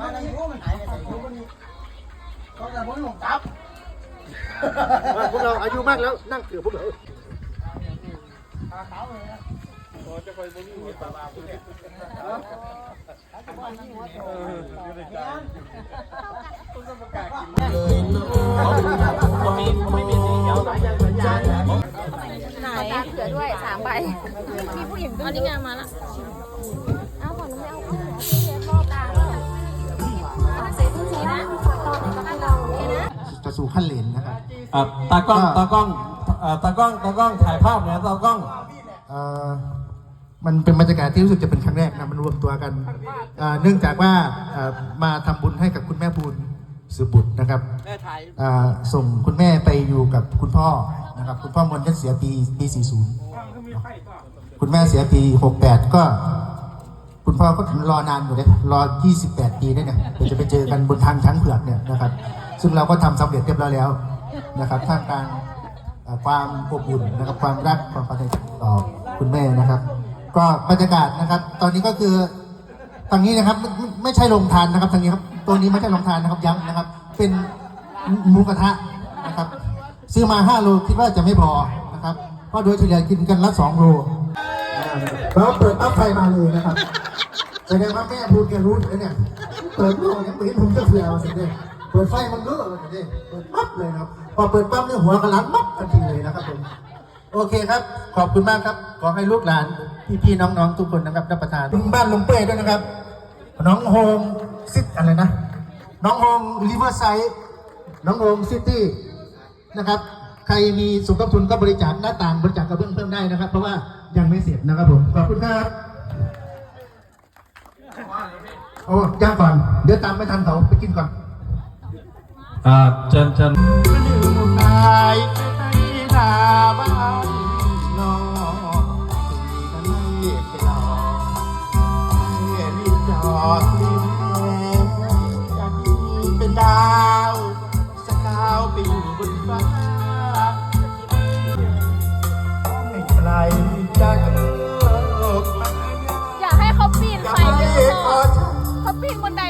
มาในรู้มันหายไปไหนรู้มันนี่ก็แต่ผมหลงจับพวกเราอายุมากแล้วนั่งเกือบพวกเราตาขาวเลยนะไหนเผื่อด้วยสามใบมีผู้หญิงอันนี้งานมาละเอาก่อนไม่เอาเข้า สู่ขั้นเลนนะครับอะตากล้องตากล้องอะตากล้องตากล้องถ่ายภาพเนี่ยตากล้องเอ่อมันเป็นบรรยากาศที่รู้สึกจะเป็นครั้งแรกนะมันรวมตัวกันอ่าเนื่องจากว่าอ่ามาทำบุญให้กับคุณแม่พูนสืบบุตรนะครับอ่าส่งคุณแม่ไปอยู่กับคุณพ่อนะครับ คุณพ่อมนต์ท่านเสียปีปี 40 คุณแม่เสียปี 68 ก็ คุณพ่อก็รอนานอยู่เลยรอ 28 ปีเนี่ยเดี๋ยวจะไปเจอกันบนทางช้างเผือกเนี่ยนะครับ ซึ่งเราก็ทำสำเร็จเรียบร้อยแล้วนะครับท่ามกลางความอบอุ่นนะครับความรักความปรารถนต่อคุณแม่นะครับ ก็บรรยากาศนะครับ ตอนนี้ก็คือทางนี้นะครับไม่ใช่โรงทานนะครับทางนี้ครับตัวนี้ไม่ใช่โรงทานนะครับย้ำนะครับ เป็นหมูกระทะนะครับ ซื้อมา5โลคิดว่าจะไม่พอนะครับเพราะโดยเฉลี่ยกินกันละ2โลแล้วเปิดปั๊บไฟมาเลยนะครับแสดงว่าแม่พูดแกรู้เลยเนี่ยเปิดโลยังไม่เห็นผมจะเผื่อเอาสิเนี่ย เปิดไฟมันเยอะเลยเนี่ยเปิดปั๊บเลยนะครับ พอเปิดปั๊บเนี่ยหัวกระลังปั๊บทันทีเลยนะครับผมโอเคครับ ขอบคุณมากครับ ขอให้ลูกหลานพี่ๆน้องๆทุกคนนะครับรับประทานถึงบ้านลุงเป้ด้วยนะครับ น้องโฮมซิตอะไรนะ น้องโฮมริเวอร์ไซด์น้องโฮมซิตี้นะครับ ใครมีสุขทุนก็บริจาคหน้าต่างบริจาคกระเบื้องเพิ่มได้นะครับ เพราะว่ายังไม่เสร็จนะครับผมขอบคุณครับโอ้ย่างก่อน เดี๋ยวตามไม่ทันเขาไปกินก่อน อาจันจันตายไปตาบ้านนอกสีกันเรียกเราเรียกจอดริมแม่อยากเป็นดาวสกาวไปอยู่บนฟ้าไม่ไกลจากโลกอย่าให้เขาปีนไฟเลยเขาปีนบนได